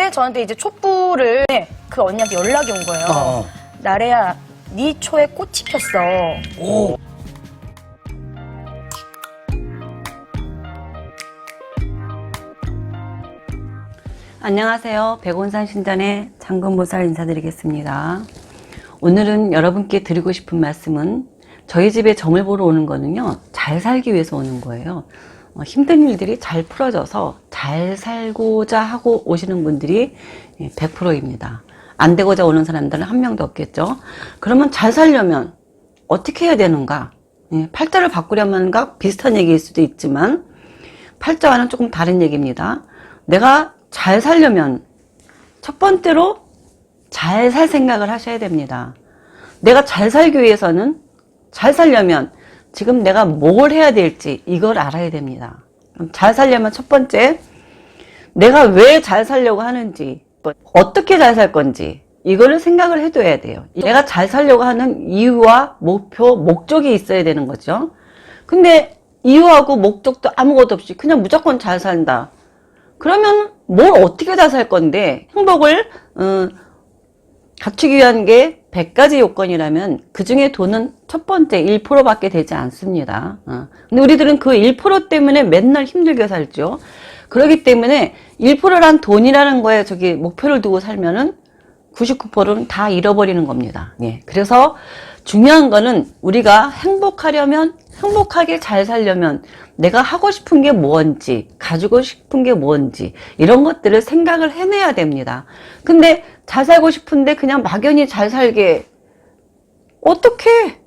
근데 저한테 이제 촛불을 그 언니한테 연락이 온 거예요. 어. 나래야, 네 초에 꽃이 폈어. 오. 안녕하세요. 백원산 신전의 장군보살 인사드리겠습니다. 오늘은 여러분께 드리고 싶은 말씀은 저희 집에 점을 보러 오는 거는요, 잘 살기 위해서 오는 거예요. 어, 힘든 일들이 잘 풀어져서 잘 살고자 하고 오시는 분들이 100%입니다. 안 되고자 오는 사람들은 한 명도 없겠죠. 그러면 잘 살려면 어떻게 해야 되는가? 예, 팔자를 바꾸려면가 비슷한 얘기일 수도 있지만 팔자와는 조금 다른 얘기입니다. 내가 잘 살려면 첫 번째로 잘 살 생각을 하셔야 됩니다. 내가 잘 살기 위해서는 잘 살려면 지금 내가 뭘 해야 될지 이걸 알아야 됩니다. 잘 살려면 첫 번째 내가 왜 잘 살려고 하는지 또 어떻게 잘 살 건지 이거를 생각을 해둬야 돼요. 내가 잘 살려고 하는 이유와 목표, 목적이 있어야 되는 거죠. 근데 이유하고 목적도 아무것도 없이 그냥 무조건 잘 산다. 그러면 뭘 어떻게 다살 건데 행복을 어, 갖추기 위한 게 100가지 요건이라면 그 중에 돈은 첫 번째 1%밖에 되지 않습니다. 어. 근데 우리들은 그 1% 때문에 맨날 힘들게 살죠. 그렇기 때문에 1%란 돈이라는 거에 저기 목표를 두고 살면은 99%는 다 잃어버리는 겁니다. 예. 그래서 중요한 거는 우리가 행복하려면 행복하게 잘 살려면 내가 하고 싶은 게 뭔지 가지고 싶은 게 뭔지 이런 것들을 생각을 해내야 됩니다. 근데 잘 살고 싶은데 그냥 막연히 잘 살게 어떻게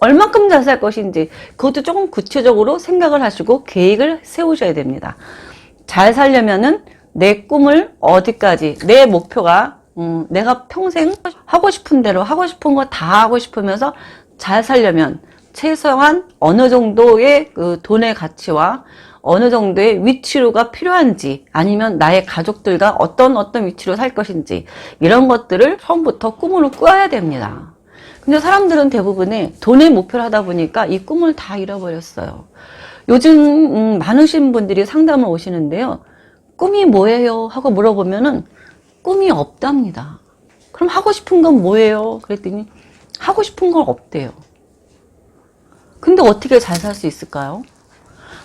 얼만큼 잘 살 것인지 그것도 조금 구체적으로 생각을 하시고 계획을 세우셔야 됩니다. 잘 살려면은 내 꿈을 어디까지 내 목표가 음, 내가 평생 하고 싶은 대로 하고 싶은 거 다 하고 싶으면서 잘 살려면 최소한 어느 정도의 그 돈의 가치와 어느 정도의 위치로가 필요한지 아니면 나의 가족들과 어떤 어떤 위치로 살 것인지 이런 것들을 처음부터 꿈으로 꾸어야 됩니다. 근데 사람들은 대부분의 돈의 목표를 하다 보니까 이 꿈을 다 잃어버렸어요. 요즘 음, 많으신 분들이 상담을 오시는데요. 꿈이 뭐예요? 하고 물어보면은 꿈이 없답니다. 그럼 하고 싶은 건 뭐예요? 그랬더니 하고 싶은 건 없대요. 근데 어떻게 잘 살 수 있을까요?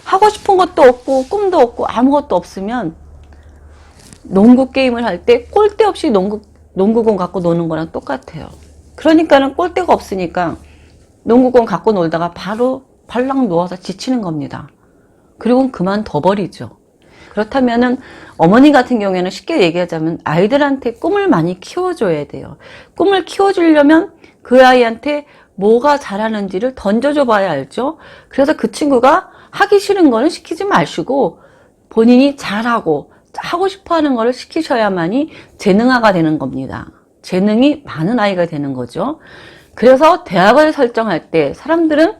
하고 싶은 것도 없고 꿈도 없고 아무것도 없으면 농구 게임을 할 때 꼴대 없이 농구 농구공 갖고 노는 거랑 똑같아요. 그러니까는 꼴대가 없으니까 농구공 갖고 놀다가 바로 발랑 누워서 지치는 겁니다. 그리고 그만 둬버리죠. 그렇다면은 어머니 같은 경우에는 쉽게 얘기하자면 아이들한테 꿈을 많이 키워줘야 돼요. 꿈을 키워주려면 그 아이한테 뭐가 잘하는지를 던져줘 봐야 알죠. 그래서 그 친구가 하기 싫은 거는 시키지 마시고 본인이 잘하고 하고 싶어 하는 거를 시키셔야만이 재능아가 되는 겁니다. 재능이 많은 아이가 되는 거죠. 그래서 대학을 설정할 때 사람들은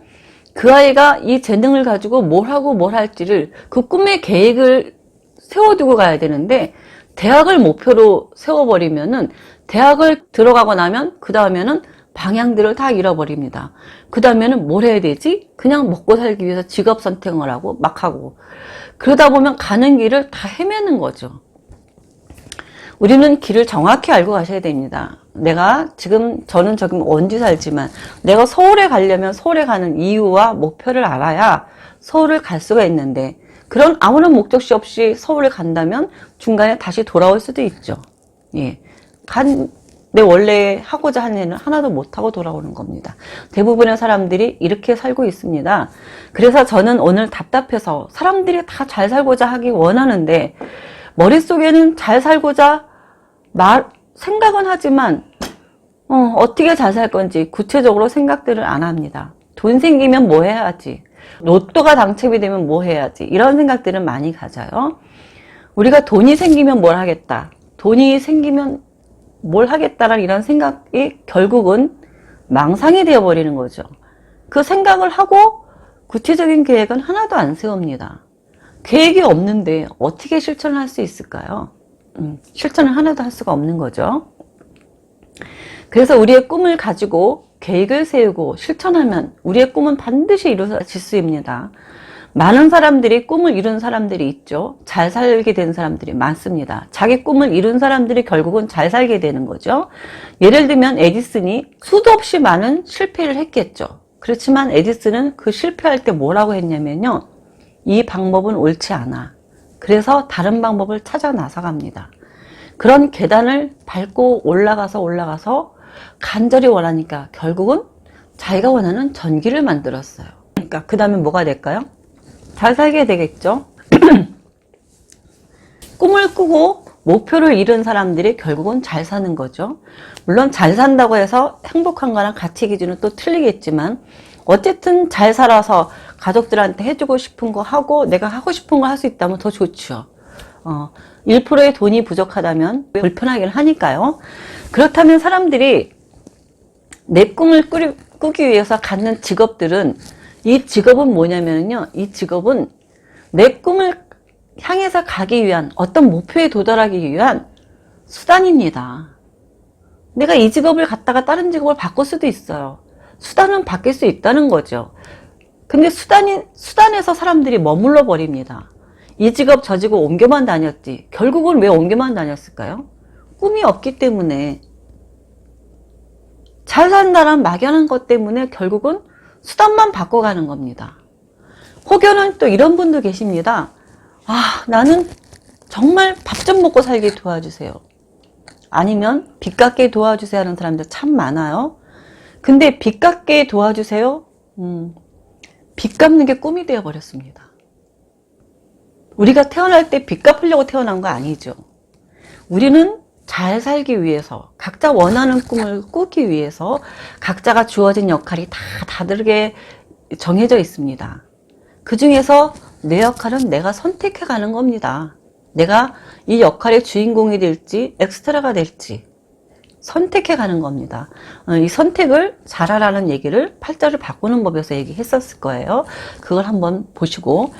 그 아이가 이 재능을 가지고 뭘 하고 뭘 할지를 그 꿈의 계획을 세워두고 가야 되는데 대학을 목표로 세워버리면은 대학을 들어가고 나면 그 다음에는 방향들을 다 잃어버립니다. 그 다음에는 뭘 해야 되지? 그냥 먹고 살기 위해서 직업 선택을 하고 막 하고 그러다 보면 가는 길을 다 헤매는 거죠. 우리는 길을 정확히 알고 가셔야 됩니다. 내가 지금 저는 지금 원주 살지만 내가 서울에 가려면 서울에 가는 이유와 목표를 알아야 서울을 갈 수가 있는데 그런 아무런 목적지 없이 서울에 간다면 중간에 다시 돌아올 수도 있죠. 예. 간, 내 원래 하고자 하는 일은 하나도 못하고 돌아오는 겁니다. 대부분의 사람들이 이렇게 살고 있습니다. 그래서 저는 오늘 답답해서 사람들이 다 잘 살고자 하기 원하는데 머릿속에는 잘 살고자 말, 생각은 하지만 어, 어떻게 잘 살 건지 구체적으로 생각들을 안 합니다. 돈 생기면 뭐 해야지? 로또가 당첨이 되면 뭐 해야지? 이런 생각들은 많이 가져요. 우리가 돈이 생기면 뭘 하겠다. 돈이 생기면 뭘 하겠다라는 이런 생각이 결국은 망상이 되어버리는 거죠. 그 생각을 하고 구체적인 계획은 하나도 안 세웁니다. 계획이 없는데 어떻게 실천을 할 수 있을까요? 음, 실천을 하나도 할 수가 없는 거죠. 그래서 우리의 꿈을 가지고 계획을 세우고 실천하면 우리의 꿈은 반드시 이루어질 수 있습니다. 많은 사람들이 꿈을 이룬 사람들이 있죠. 잘 살게 된 사람들이 많습니다. 자기 꿈을 이룬 사람들이 결국은 잘 살게 되는 거죠. 예를 들면 에디슨이 수도 없이 많은 실패를 했겠죠. 그렇지만 에디슨은 그 실패할 때 뭐라고 했냐면요. 이 방법은 옳지 않아. 그래서 다른 방법을 찾아 나서갑니다. 그런 계단을 밟고 올라가서 올라가서 간절히 원하니까 결국은 자기가 원하는 전기를 만들었어요. 그러니까 그 다음에 뭐가 될까요? 잘 살게 되겠죠. 꿈을 꾸고 목표를 이룬 사람들이 결국은 잘 사는 거죠. 물론 잘 산다고 해서 행복한 거랑 가치 기준은 또 틀리겠지만 어쨌든 잘 살아서 가족들한테 해주고 싶은 거 하고 내가 하고 싶은 거할수 있다면 더 좋죠. 어, 1%의 돈이 부족하다면 불편하긴 하니까요. 그렇다면 사람들이 내 꿈을 꾸기 위해서 갖는 직업들은 이 직업은 뭐냐면요. 이 직업은 내 꿈을 향해서 가기 위한 어떤 목표에 도달하기 위한 수단입니다. 내가 이 직업을 갖다가 다른 직업을 바꿀 수도 있어요. 수단은 바뀔 수 있다는 거죠. 근데 수단이, 수단에서 사람들이 머물러 버립니다. 이 직업 저 직업 옮겨만 다녔지. 결국은 왜 옮겨만 다녔을까요? 꿈이 없기 때문에. 잘 산다란 막연한 것 때문에 결국은 수단만 바꿔가는 겁니다. 혹여는 또 이런 분도 계십니다. 아, 나는 정말 밥 좀 먹고 살게 도와주세요. 아니면 빚 갚게 도와주세요 하는 사람들 참 많아요. 근데 빚 갚게 도와주세요? 음, 빚 갚는 게 꿈이 되어버렸습니다. 우리가 태어날 때 빚 갚으려고 태어난 거 아니죠. 우리는 잘 살기 위해서, 각자 원하는 꿈을 꾸기 위해서 각자가 주어진 역할이 다 다르게 정해져 있습니다. 그 중에서 내 역할은 내가 선택해 가는 겁니다. 내가 이 역할의 주인공이 될지, 엑스트라가 될지 선택해 가는 겁니다. 어, 이 선택을 잘하라는 얘기를 팔자를 바꾸는 법에서 얘기했었을 거예요. 그걸 한번 보시고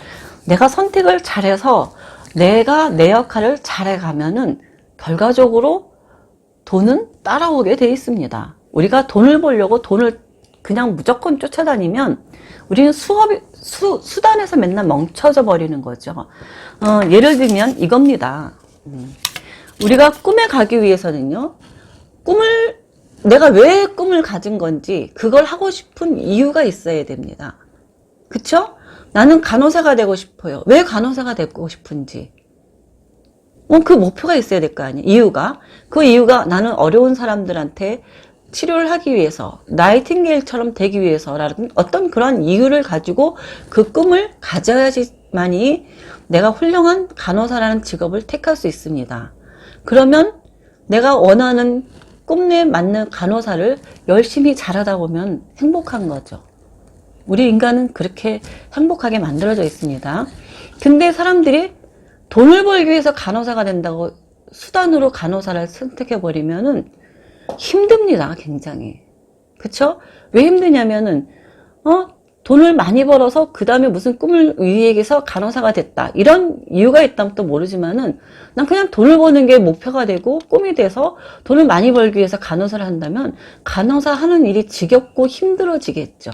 내가 선택을 잘해서 내가 내 역할을 잘해 가면은 결과적으로 돈은 따라오게 돼 있습니다. 우리가 돈을 벌려고 돈을 그냥 무조건 쫓아다니면 우리는 수업이 수, 수단에서 맨날 멈춰져 버리는 거죠. 어, 예를 들면 이겁니다. 음, 우리가 꿈에 가기 위해서는요. 꿈을 내가 왜 꿈을 가진 건지 그걸 하고 싶은 이유가 있어야 됩니다. 그쵸? 나는 간호사가 되고 싶어요. 왜 간호사가 되고 싶은지. 어, 그 목표가 있어야 될 거 아니에요. 이유가. 그 이유가 나는 어려운 사람들한테 치료를 하기 위해서, 나이팅게일처럼 되기 위해서라는 어떤 그런 이유를 가지고 그 꿈을 가져야지만이 내가 훌륭한 간호사라는 직업을 택할 수 있습니다. 그러면 내가 원하는 꿈에 맞는 간호사를 열심히 잘하다 보면 행복한 거죠. 우리 인간은 그렇게 행복하게 만들어져 있습니다. 근데 사람들이 돈을 벌기 위해서 간호사가 된다고 수단으로 간호사를 선택해 버리면은 힘듭니다, 굉장히. 그쵸? 왜 힘드냐면은, 어? 돈을 많이 벌어서 그 다음에 무슨 꿈을 위해서 간호사가 됐다. 이런 이유가 있다면 또 모르지만은 난 그냥 돈을 버는 게 목표가 되고 꿈이 돼서 돈을 많이 벌기 위해서 간호사를 한다면 간호사 하는 일이 지겹고 힘들어지겠죠.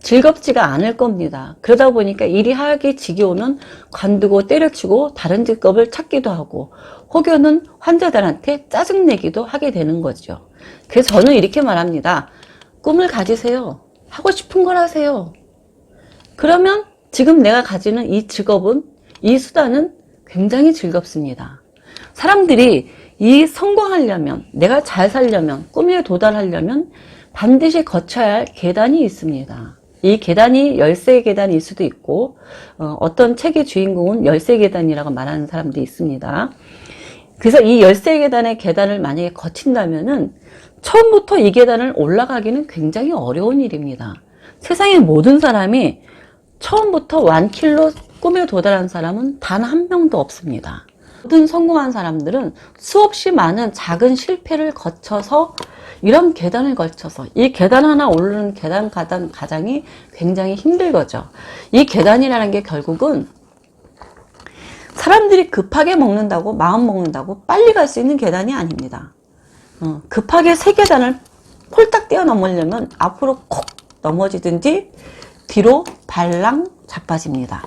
즐겁지가 않을 겁니다. 그러다 보니까 일이 하기 지겨우면 관두고 때려치고 다른 직업을 찾기도 하고 혹여는 환자들한테 짜증내기도 하게 되는 거죠. 그래서 저는 이렇게 말합니다. 꿈을 가지세요. 하고 싶은 걸 하세요. 그러면 지금 내가 가지는 이 직업은, 이 수단은 굉장히 즐겁습니다. 사람들이 이 성공하려면, 내가 잘 살려면, 꿈에 도달하려면 반드시 거쳐야 할 계단이 있습니다. 이 계단이 열쇠 계단일 수도 있고, 어, 떤 책의 주인공은 열쇠 계단이라고 말하는 사람도 있습니다. 그래서 이 열쇠 계단의 계단을 만약에 거친다면 은 처음부터 이 계단을 올라가기는 굉장히 어려운 일입니다. 세상의 모든 사람이 처음부터 완킬로 꿈에 도달한 사람은 단 한 명도 없습니다. 모든 성공한 사람들은 수없이 많은 작은 실패를 거쳐서 이런 계단을 거쳐서 이 계단 하나 오르는 계단 가단 가장이 굉장히 힘들 거죠. 이 계단이라는 게 결국은 사람들이 급하게 먹는다고 마음 먹는다고 빨리 갈 수 있는 계단이 아닙니다. 어, 급하게 세 계단을 폴딱 뛰어넘으려면 앞으로 콕 넘어지든지 뒤로 발랑 자빠집니다.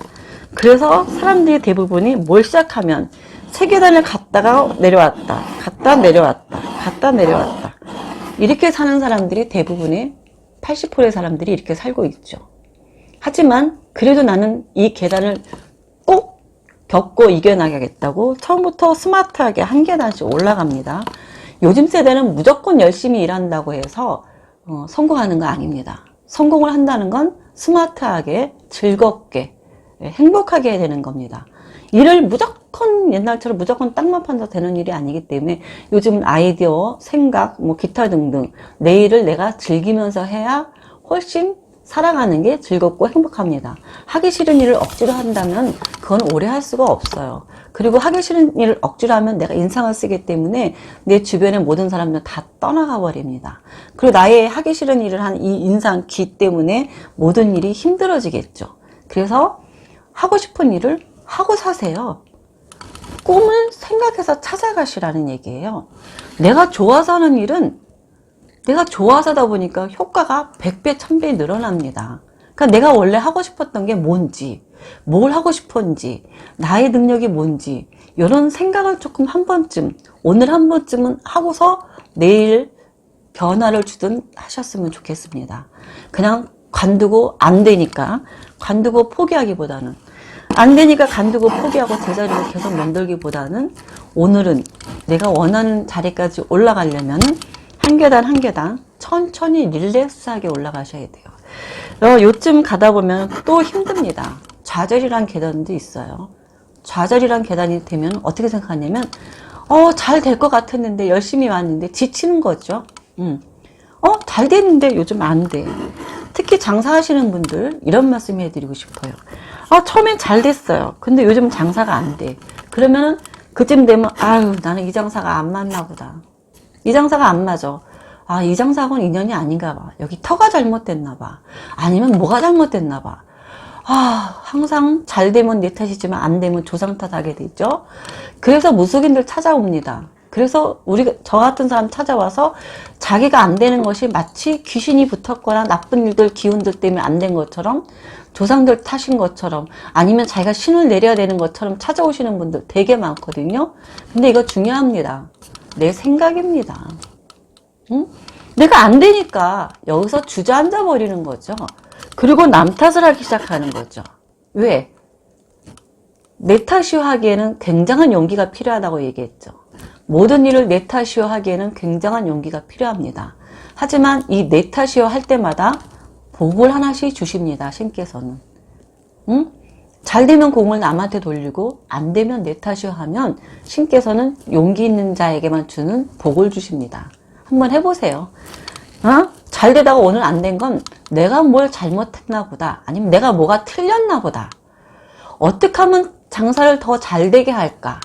그래서 사람들이 대부분이 뭘 시작하면 세 계단을 갔다가 내려왔다, 갔다 내려왔다, 갔다 내려왔다. 이렇게 사는 사람들이 대부분의 80%의 사람들이 이렇게 살고 있죠. 하지만 그래도 나는 이 계단을 꼭 겪고 이겨나가겠다고 처음부터 스마트하게 한 계단씩 올라갑니다. 요즘 세대는 무조건 열심히 일한다고 해서 어, 성공하는 거 아닙니다. 성공을 한다는 건 스마트하게 즐겁게 예, 행복하게 되는 겁니다. 일을 무조건 옛날처럼 무조건 땅만 판다 되는 일이 아니기 때문에 요즘 아이디어, 생각, 뭐 기타 등등 내 일을 내가 즐기면서 해야 훨씬 살아가는 게 즐겁고 행복합니다. 하기 싫은 일을 억지로 한다면 그건 오래 할 수가 없어요. 그리고 하기 싫은 일을 억지로 하면 내가 인상을 쓰기 때문에 내 주변의 모든 사람들 다 떠나가 버립니다. 그리고 나의 하기 싫은 일을 한 이 인상 기 때문에 모든 일이 힘들어지겠죠. 그래서 하고 싶은 일을 하고 사세요. 꿈을 생각해서 찾아가시라는 얘기예요. 내가 좋아서 하는 일은 내가 좋아서 하다 보니까 효과가 100배, 1000배 늘어납니다. 그러니까 내가 원래 하고 싶었던 게 뭔지, 뭘 하고 싶었는지, 나의 능력이 뭔지, 이런 생각을 조금 한 번쯤, 오늘 한 번쯤은 하고서 내일 변화를 주든 하셨으면 좋겠습니다. 그냥 관두고 안 되니까, 관두고 포기하기보다는, 안 되니까 간두고 포기하고 제자리를 계속 만들기보다는 오늘은 내가 원하는 자리까지 올라가려면 한 계단 한 계단 천천히 릴렉스하게 올라가셔야 돼요. 어, 요쯤 가다 보면 또 힘듭니다. 좌절이란 계단도 있어요. 좌절이란 계단이 되면 어떻게 생각하냐면 어, 잘 될 것 같았는데 열심히 왔는데 지치는 거죠. 음. 어, 잘 됐는데 요즘 안 돼. 특히 장사하시는 분들 이런 말씀 해드리고 싶어요. 아, 처음엔 잘 됐어요. 근데 요즘 장사가 안 돼. 그러면은 그쯤 되면 아유 나는 이 장사가 안 맞나 보다. 이 장사가 안 맞아. 아, 이 장사하고는 인연이 아닌가 봐. 여기 터가 잘못됐나 봐. 아니면 뭐가 잘못됐나 봐. 아, 항상 잘 되면 내 탓이지만 안 되면 조상 탓하게 되죠. 그래서 무속인들 찾아옵니다. 그래서 우리 저 같은 사람 찾아와서 자기가 안 되는 것이 마치 귀신이 붙었거나 나쁜 일들 기운들 때문에 안 된 것처럼 조상들 탓인 것처럼 아니면 자기가 신을 내려야 되는 것처럼 찾아오시는 분들 되게 많거든요. 근데 이거 중요합니다. 내 생각입니다. 응? 내가 안 되니까 여기서 주저앉아 버리는 거죠. 그리고 남 탓을 하기 시작하는 거죠. 왜? 내 탓이요 하기에는 굉장한 용기가 필요하다고 얘기했죠. 모든 일을 내 탓이요 하기에는 굉장한 용기가 필요합니다. 하지만 이 내 탓이요 할 때마다 복을 하나씩 주십니다. 신께서는. 응? 잘 되면 공을 남한테 돌리고 안 되면 내 탓이요 하면 신께서는 용기 있는 자에게만 주는 복을 주십니다. 한번 해보세요. 어? 잘 되다가 오늘 안 된 건 내가 뭘 잘못했나 보다. 아니면 내가 뭐가 틀렸나 보다. 어떻게 하면 장사를 더 잘 되게 할까?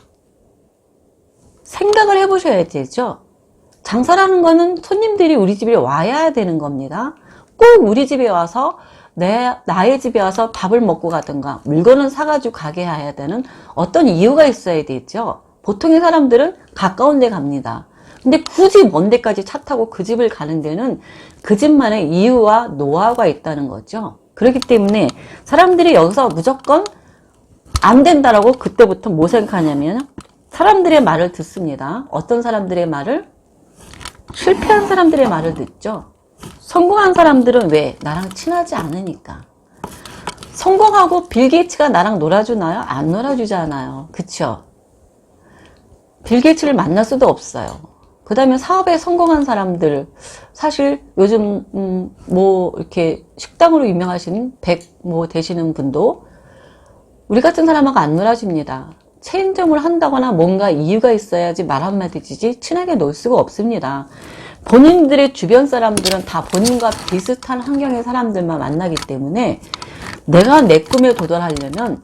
생각을 해보셔야 되죠. 장사라는 거는 손님들이 우리 집에 와야 되는 겁니다. 꼭 우리 집에 와서 내, 나의 집에 와서 밥을 먹고 가든가 물건을 사가지고 가게 해야 되는 어떤 이유가 있어야 되죠. 보통의 사람들은 가까운 데 갑니다. 근데 굳이 먼 데까지 차 타고 그 집을 가는 데는 그 집만의 이유와 노하우가 있다는 거죠. 그렇기 때문에 사람들이 여기서 무조건 안 된다라고 그때부터 뭐 생각하냐면 사람들의 말을 듣습니다. 어떤 사람들의 말을? 실패한 사람들의 말을 듣죠. 성공한 사람들은 왜? 나랑 친하지 않으니까. 성공하고 빌 게이츠가 나랑 놀아주나요? 안 놀아주잖아요. 그쵸? 빌 게이츠를 만날 수도 없어요. 그 다음에 사업에 성공한 사람들, 사실 요즘, 음, 뭐, 이렇게 식당으로 유명하신 백, 뭐, 되시는 분도 우리 같은 사람하고 안 놀아줍니다. 체인점을 한다거나 뭔가 이유가 있어야지 말 한마디지 친하게 놀 수가 없습니다. 본인들의 주변 사람들은 다 본인과 비슷한 환경의 사람들만 만나기 때문에 내가 내 꿈에 도달하려면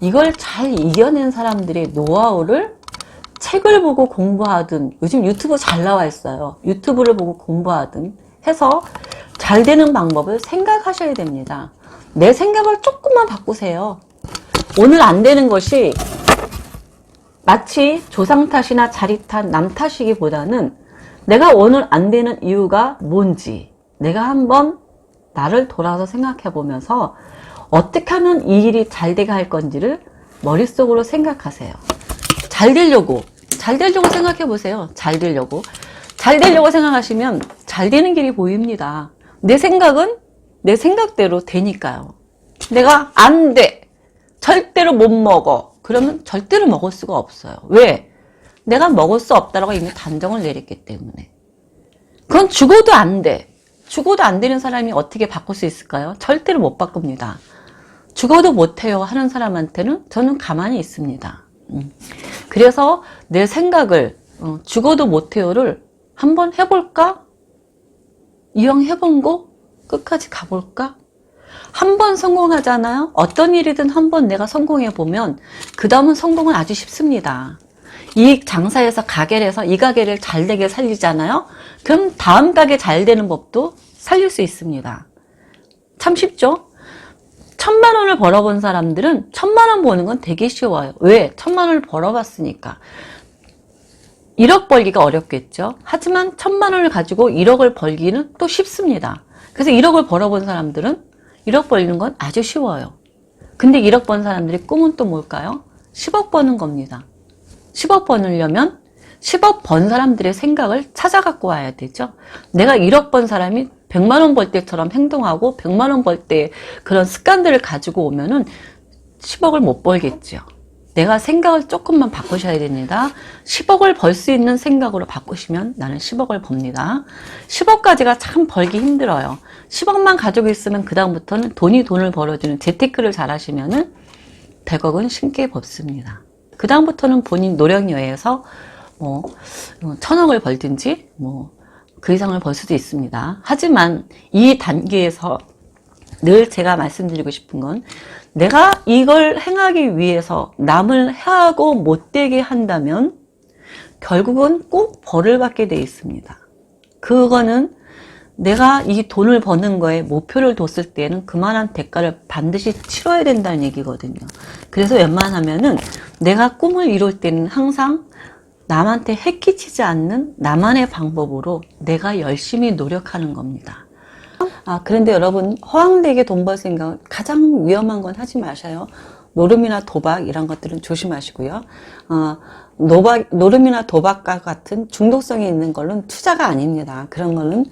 이걸 잘 이겨낸 사람들의 노하우를 책을 보고 공부하든 요즘 유튜브 잘 나와 있어요. 유튜브를 보고 공부하든 해서 잘 되는 방법을 생각하셔야 됩니다. 내 생각을 조금만 바꾸세요. 오늘 안 되는 것이 마치 조상 탓이나 자리 탓, 남 탓이기보다는 내가 오늘 안 되는 이유가 뭔지 내가 한번 나를 돌아서 생각해 보면서 어떻게 하면 이 일이 잘 되게 할 건지를 머릿속으로 생각하세요. 잘 되려고, 잘 되려고 생각해 보세요. 잘 되려고. 잘 되려고 생각하시면 잘 되는 길이 보입니다. 내 생각은 내 생각대로 되니까요. 내가 안 돼. 절대로 못 먹어. 그러면 절대로 먹을 수가 없어요. 왜? 내가 먹을 수 없다라고 이미 단정을 내렸기 때문에. 그건 죽어도 안 돼. 죽어도 안 되는 사람이 어떻게 바꿀 수 있을까요? 절대로 못 바꿉니다. 죽어도 못해요 하는 사람한테는 저는 가만히 있습니다. 음. 그래서 내 생각을 어, 죽어도 못해요를 한번 해볼까? 이왕 해본 거 끝까지 가볼까? 한 번 성공하잖아요. 어떤 일이든 한 번 내가 성공해 보면 그 다음은 성공은 아주 쉽습니다. 이 장사에서 가게를 해서 이 가게를 잘 되게 살리잖아요. 그럼 다음 가게 잘 되는 법도 살릴 수 있습니다. 참 쉽죠? 천만 원을 벌어본 사람들은 천만 원 버는 건 되게 쉬워요. 왜? 천만 원을 벌어봤으니까. 1억 벌기가 어렵겠죠. 하지만 천만 원을 가지고 1억을 벌기는 또 쉽습니다. 그래서 1억을 벌어본 사람들은 1억 벌리는 건 아주 쉬워요. 근데 1억 번 사람들의 꿈은 또 뭘까요? 10억 버는 겁니다. 10억 버느려면 10억 번 사람들의 생각을 찾아갖고 와야 되죠. 내가 1억 번 사람이 100만 원 벌 때처럼 행동하고 100만 원 벌 때 그런 습관들을 가지고 오면은 10억을 못 벌겠죠. 내가 생각을 조금만 바꾸셔야 됩니다. 10억을 벌 수 있는 생각으로 바꾸시면 나는 10억을 법니다. 10억까지가 참 벌기 힘들어요. 10억만 가지고 있으면 그다음부터는 돈이 돈을 벌어주는 재테크를 잘 하시면은 100억은 쉽게 법습니다. 그 다음부터는 본인 노력 여에서 뭐, 천억을 벌든지, 뭐, 그 이상을 벌 수도 있습니다. 하지만 이 단계에서 늘 제가 말씀드리고 싶은 건 내가 이걸 행하기 위해서 남을 해하고 못되게 한다면 결국은 꼭 벌을 받게 돼 있습니다. 그거는 내가 이 돈을 버는 거에 목표를 뒀을 때는 그만한 대가를 반드시 치러야 된다는 얘기거든요. 그래서 웬만하면은 내가 꿈을 이룰 때는 항상 남한테 해끼치지 않는 나만의 방법으로 내가 열심히 노력하는 겁니다. 아, 그런데 여러분, 허황되게 돈 벌 생각은 가장 위험한 건 하지 마셔요. 노름이나 도박 이런 것들은 조심하시고요. 어, 노박, 노름이나 도박과 같은 중독성이 있는 걸로는 투자가 아닙니다. 그런 거는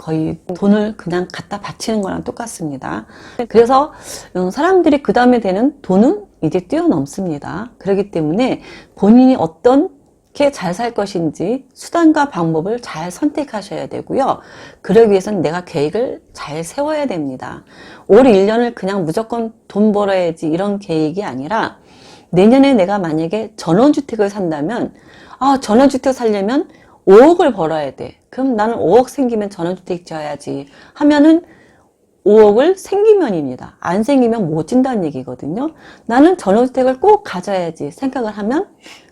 거의 돈을 그냥 갖다 바치는 거랑 똑같습니다. 그래서 어, 사람들이 그 다음에 되는 돈은 이제 뛰어넘습니다. 그렇기 때문에 본인이 어떤 게 잘 살 것인지 수단과 방법을 잘 선택하셔야 되고요. 그러기 위해서는 내가 계획을 잘 세워야 됩니다. 올 1년을 그냥 무조건 돈 벌어야지 이런 계획이 아니라 내년에 내가 만약에 전원주택을 산다면 아 전원주택 살려면 5억을 벌어야 돼. 그럼 나는 5억 생기면 전원주택 지어야지 하면은 5억을 생기면입니다. 안 생기면 못 진다는 얘기거든요. 나는 전원주택을 꼭 가져야지 생각을 하면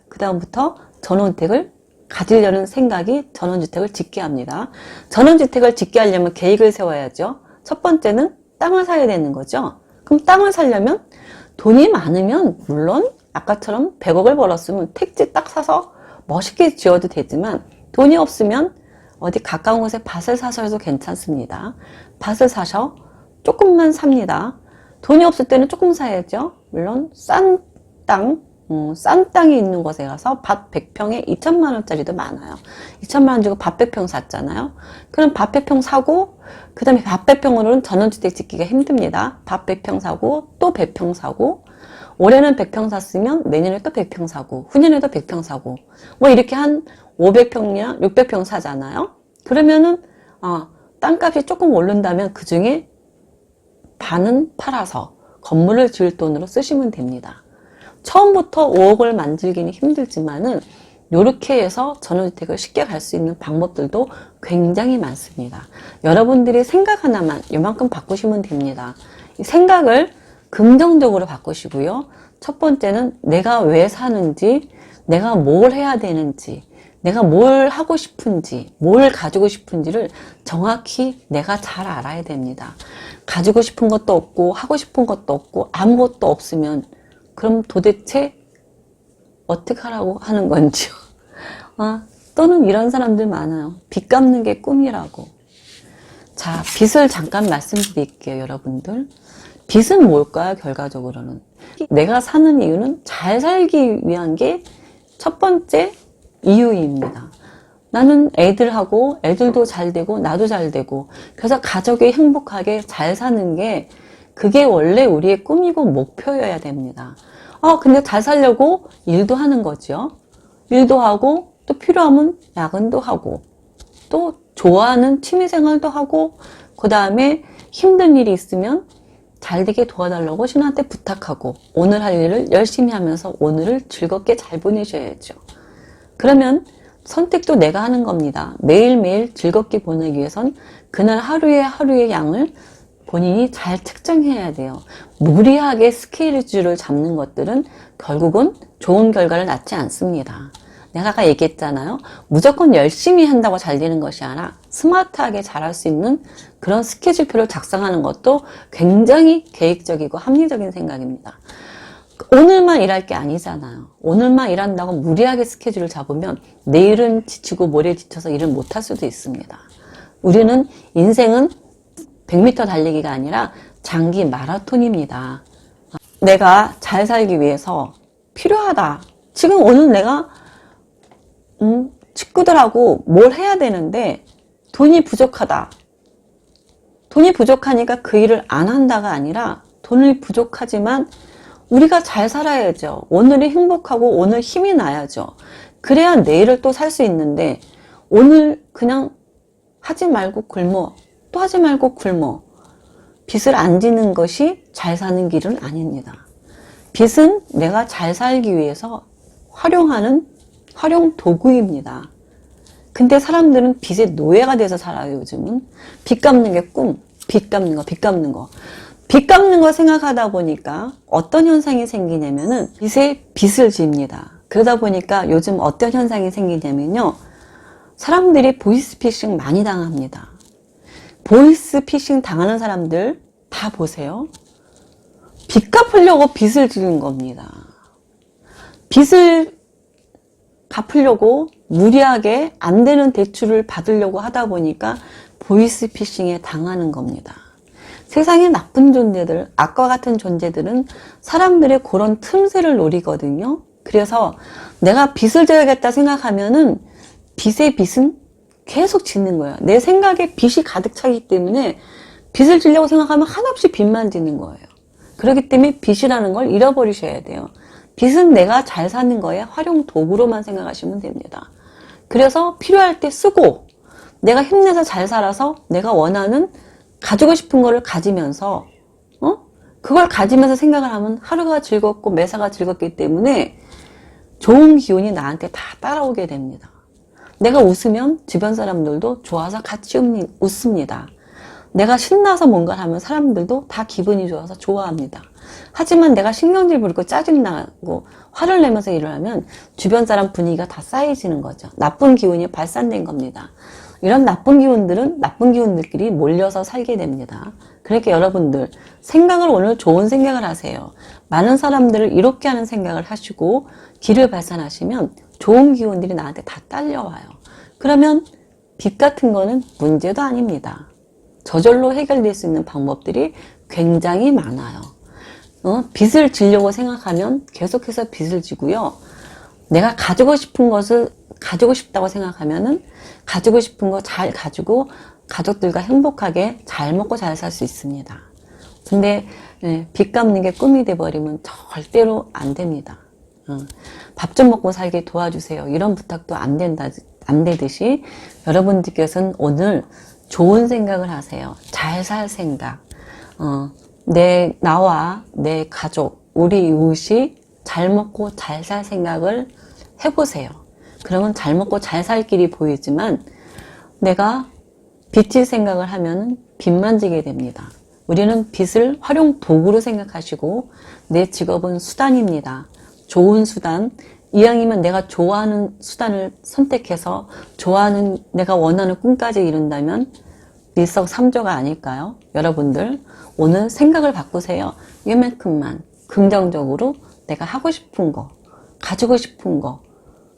그 다음부터 전원주택을 가지려는 생각이 전원주택을 짓게 합니다. 전원주택을 짓게 하려면 계획을 세워야죠. 첫 번째는 땅을 사야 되는 거죠. 그럼 땅을 사려면 돈이 많으면 물론 아까처럼 100억을 벌었으면 택지 딱 사서 멋있게 지어도 되지만 돈이 없으면 어디 가까운 곳에 밭을 사셔도 괜찮습니다. 밭을 사셔 조금만 삽니다. 돈이 없을 때는 조금 사야죠. 물론 싼 땅, 음, 싼 땅이 있는 곳에 가서 밭 100평에 2천만 원짜리도 많아요. 2천만 원 주고 밭 100평 샀잖아요. 그럼 밭 100평 사고 그 다음에 밭 100평으로는 전원주택 짓기가 힘듭니다. 밭 100평 사고 또 100평 사고 올해는 100평 샀으면 내년에 또 100평 사고 후년에도 100평 사고 뭐 이렇게 한 500평이나 600평 사잖아요. 그러면은 어, 땅값이 조금 오른다면 그 중에 반은 팔아서 건물을 지을 돈으로 쓰시면 됩니다. 처음부터 5억을 만들기는 힘들지만은 이렇게 해서 전원주택을 쉽게 갈 수 있는 방법들도 굉장히 많습니다. 여러분들이 생각 하나만 이만큼 바꾸시면 됩니다. 이 생각을 긍정적으로 바꾸시고요. 첫 번째는 내가 왜 사는지, 내가 뭘 해야 되는지, 내가 뭘 하고 싶은지, 뭘 가지고 싶은지를 정확히 내가 잘 알아야 됩니다. 가지고 싶은 것도 없고, 하고 싶은 것도 없고, 아무것도 없으면, 그럼 도대체 어떻게 하라고 하는 건지요. 아, 또는 이런 사람들 많아요. 빚 갚는 게 꿈이라고. 자, 빚을 잠깐 말씀드릴게요, 여러분들. 빚은 뭘까요, 결과적으로는? 내가 사는 이유는 잘 살기 위한 게 첫 번째 이유입니다. 나는 애들하고 애들도 잘 되고 나도 잘 되고 그래서 가족이 행복하게 잘 사는 게 그게 원래 우리의 꿈이고 목표여야 됩니다. 아, 근데 잘 살려고 일도 하는 거죠. 일도 하고 또 필요하면 야근도 하고 또 좋아하는 취미생활도 하고 그 다음에 힘든 일이 있으면 잘 되게 도와달라고 신한테 부탁하고 오늘 할 일을 열심히 하면서 오늘을 즐겁게 잘 보내셔야죠. 그러면 선택도 내가 하는 겁니다. 매일매일 즐겁게 보내기 위해선 그날 하루의 하루의 양을 본인이 잘 측정해야 돼요. 무리하게 스케줄을 잡는 것들은 결국은 좋은 결과를 낳지 않습니다. 내가 아까 얘기했잖아요. 무조건 열심히 한다고 잘 되는 것이 아니라 스마트하게 잘할 수 있는 그런 스케줄표를 작성하는 것도 굉장히 계획적이고 합리적인 생각입니다. 오늘만 일할 게 아니잖아요. 오늘만 일한다고 무리하게 스케줄을 잡으면 내일은 지치고 모레 지쳐서 일을 못 할 수도 있습니다. 우리는 인생은 100m 달리기가 아니라 장기 마라톤입니다. 내가 잘 살기 위해서 필요하다. 지금 오늘 내가 음, 친구들하고 뭘 해야 되는데 돈이 부족하다. 돈이 부족하니까 그 일을 안 한다가 아니라 돈이 부족하지만 우리가 잘 살아야죠. 오늘이 행복하고 오늘 힘이 나야죠. 그래야 내일을 또 살 수 있는데 오늘 그냥 하지 말고 굶어. 또 하지 말고 굶어. 빚을 안 지는 것이 잘 사는 길은 아닙니다. 빚은 내가 잘 살기 위해서 활용하는 활용 도구입니다. 근데 사람들은 빚의 노예가 돼서 살아요, 요즘은. 빚 갚는 게 꿈. 빚 갚는 거, 빚 갚는 거. 빚 갚는 거 생각하다 보니까 어떤 현상이 생기냐면은 빚에 빚을 집니다. 그러다 보니까 요즘 어떤 현상이 생기냐면요. 사람들이 보이스피싱 많이 당합니다. 보이스피싱 당하는 사람들 다 보세요. 빚 갚으려고 빚을 지는 겁니다. 빚을 갚으려고 무리하게 안 되는 대출을 받으려고 하다 보니까 보이스피싱에 당하는 겁니다. 세상에 나쁜 존재들, 악과 같은 존재들은 사람들의 그런 틈새를 노리거든요. 그래서 내가 빚을 져야겠다 생각하면은 빚의 빚은 계속 짓는 거예요. 내 생각에 빚이 가득 차기 때문에 빚을 지려고 생각하면 한없이 빚만 지는 거예요. 그렇기 때문에 빚이라는 걸 잃어버리셔야 돼요. 빚은 내가 잘 사는 거에 활용 도구로만 생각하시면 됩니다. 그래서 필요할 때 쓰고 내가 힘내서 잘 살아서 내가 원하는 가지고 싶은 거를 가지면서 어? 그걸 가지면서 생각을 하면 하루가 즐겁고 매사가 즐겁기 때문에 좋은 기운이 나한테 다 따라오게 됩니다. 내가 웃으면 주변 사람들도 좋아서 같이 웃습니다. 내가 신나서 뭔가를 하면 사람들도 다 기분이 좋아서 좋아합니다. 하지만 내가 신경질 부리고 짜증나고 화를 내면서 일을 하면 주변 사람 분위기가 다 쌓여지는 거죠. 나쁜 기운이 발산된 겁니다. 이런 나쁜 기운들은 나쁜 기운들끼리 몰려서 살게 됩니다. 그러니까 여러분들 생각을 오늘 좋은 생각을 하세요. 많은 사람들을 이롭게 하는 생각을 하시고 길을 발산하시면 좋은 기운들이 나한테 다 딸려와요. 그러면 빚 같은 거는 문제도 아닙니다. 저절로 해결될 수 있는 방법들이 굉장히 많아요. 어? 빚을 지려고 생각하면 계속해서 빚을 지고요. 내가 가지고 싶은 것을 가지고 싶다고 생각하면은 가지고 싶은 거 잘 가지고 가족들과 행복하게 잘 먹고 잘 살 수 있습니다. 근데 예, 빚 갚는 게 꿈이 돼버리면 절대로 안 됩니다. 밥좀 먹고 살게 도와주세요. 이런 부탁도 안 된다, 안 되듯이 여러분들께서는 오늘 좋은 생각을 하세요. 잘 살 생각. 어, 내, 나와 내 가족, 우리 이웃이 잘 먹고 잘 살 생각을 해보세요. 그러면 잘 먹고 잘 살 길이 보이지만 내가 빚질 생각을 하면 빚만 지게 됩니다. 우리는 빚을 활용 도구로 생각하시고 내 직업은 수단입니다. 좋은 수단. 이왕이면 내가 좋아하는 수단을 선택해서 좋아하는 내가 원하는 꿈까지 이룬다면 일석삼조가 아닐까요? 여러분들 오늘 생각을 바꾸세요. 이만큼만 긍정적으로 내가 하고 싶은 거, 가지고 싶은 거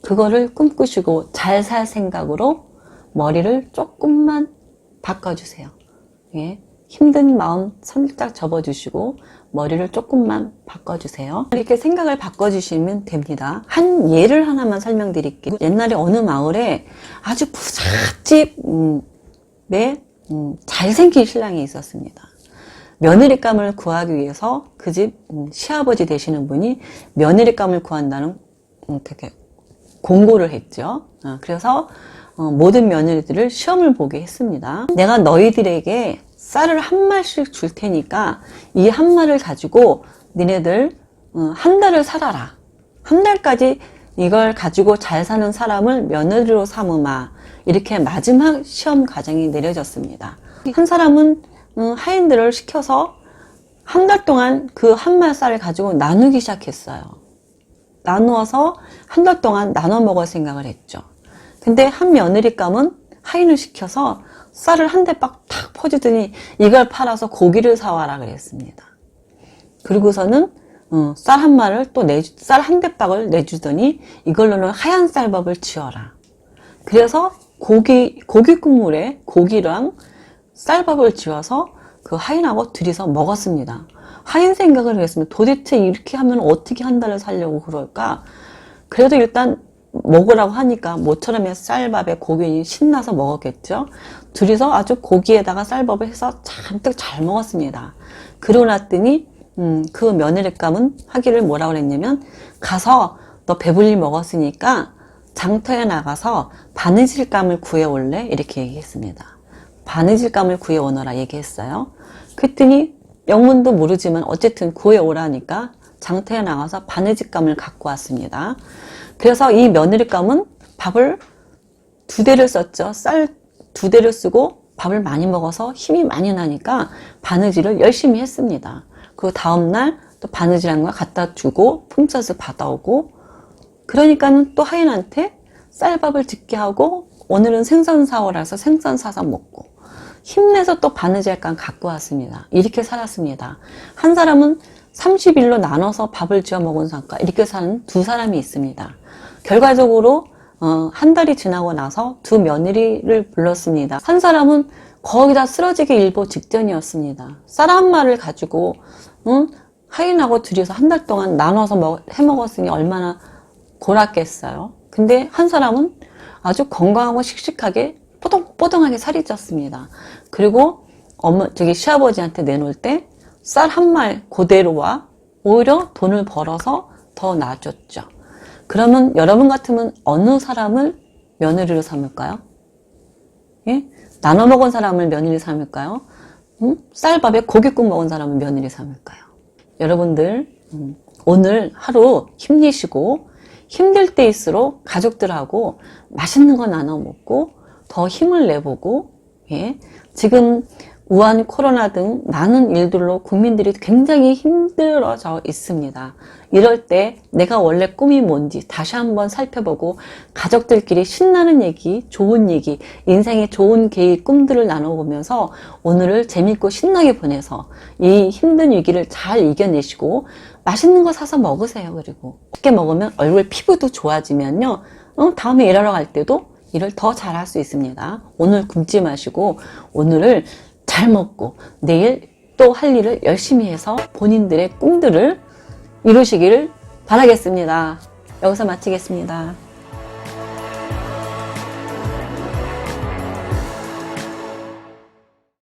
그거를 꿈꾸시고 잘 살 생각으로 머리를 조금만 바꿔주세요. 예, 힘든 마음 살짝 접어주시고 머리를 조금만 바꿔주세요. 이렇게 생각을 바꿔주시면 됩니다. 한 예를 하나만 설명드릴게요. 옛날에 어느 마을에 아주 부잣집 음, 에 음, 잘생긴 신랑이 있었습니다. 며느리감을 구하기 위해서 그 집 시아버지 되시는 분이 며느리감을 구한다는 음, 그렇게 공고를 했죠. 어, 그래서 어, 모든 며느리들을 시험을 보게 했습니다. 내가 너희들에게 쌀을 한 말씩 줄 테니까 이 한 말을 가지고 니네들 어, 한 달을 살아라. 한 달까지 이걸 가지고 잘 사는 사람을 며느리로 삼으마. 이렇게 마지막 시험 과정이 내려졌습니다. 한 사람은 음, 하인들을 시켜서 한 달 동안 그 한 말 쌀을 가지고 나누기 시작했어요. 나누어서 한 달 동안 나눠 먹을 생각을 했죠. 근데 한 며느리감은 하인을 시켜서 쌀을 한 대박 탁 퍼주더니 이걸 팔아서 고기를 사와라 그랬습니다. 그리고서는 어, 쌀한 마를 또 쌀 한 대박을 내주더니 이걸로는 하얀 쌀밥을 지어라. 그래서 고기, 고기 국물에 고기랑 쌀밥을 지어서 그 하인하고 둘이서 먹었습니다. 하인 생각을 했습니다. 도대체 이렇게 하면 어떻게 한 달을 살려고 그럴까? 그래도 일단 먹으라고 하니까 모처럼에 쌀밥에 고기 신나서 먹었겠죠. 둘이서 아주 고기에다가 쌀밥을 해서 잔뜩 잘 먹었습니다. 그러고 났더니 음, 그 며느리감은 하기를 뭐라고 그랬냐면 가서 너 배불리 먹었으니까 장터에 나가서 바느질감을 구해올래 이렇게 얘기했습니다. 바느질감을 구해오너라 얘기했어요. 그랬더니 영문도 모르지만 어쨌든 구해 오라니까 장터에 나가서 바느질감을 갖고 왔습니다. 그래서 이 며느리감은 밥을 두 대를 썼죠. 쌀 두 대를 쓰고 밥을 많이 먹어서 힘이 많이 나니까 바느질을 열심히 했습니다. 그 다음날 또 바느질한 걸 갖다 주고 품삯을 받아오고 그러니까는 또 하인한테 쌀밥을 짓게 하고 오늘은 생선 사오라서 생선 사서 먹고 힘내서 또 바느질감 갖고 왔습니다. 이렇게 살았습니다. 한 사람은 30일로 나눠서 밥을 지어 먹은 상가 이렇게 사는 두 사람이 있습니다. 결과적으로 어, 한 달이 지나고 나서 두 며느리를 불렀습니다. 한 사람은 거의 다 쓰러지기 일보 직전이었습니다. 쌀한 마를 가지고 응? 하인하고 둘이서 한 달 동안 나눠서 먹, 해 먹었으니 얼마나 골았겠어요. 근데 한 사람은 아주 건강하고 씩씩하게 뽀동뽀동하게 살이 쪘습니다. 그리고 어머 저기 시아버지한테 내놓을 때 쌀 한 말 그대로와 오히려 돈을 벌어서 더 나아졌죠. 그러면 여러분 같으면 어느 사람을 며느리로 삼을까요? 예? 나눠 먹은 사람을 며느리 삼을까요? 음? 쌀밥에 고깃국 먹은 사람을 며느리 삼을까요? 여러분들 음, 오늘 하루 힘내시고 힘들 때일수록 가족들하고 맛있는 거 나눠 먹고 더 힘을 내보고 예? 지금 우한 코로나 등 많은 일들로 국민들이 굉장히 힘들어져 있습니다. 이럴 때 내가 원래 꿈이 뭔지 다시 한번 살펴보고 가족들끼리 신나는 얘기, 좋은 얘기, 인생의 좋은 계획, 꿈들을 나눠보면서 오늘을 재밌고 신나게 보내서 이 힘든 위기를 잘 이겨내시고 맛있는 거 사서 먹으세요. 그리고 쉽게 먹으면 얼굴 피부도 좋아지면요. 어, 다음에 일하러 갈 때도 일을 더 잘할 수 있습니다. 오늘 굶지 마시고 오늘을 잘 먹고 내일 또 할 일을 열심히 해서 본인들의 꿈들을 이루시기를 바라겠습니다. 여기서 마치겠습니다.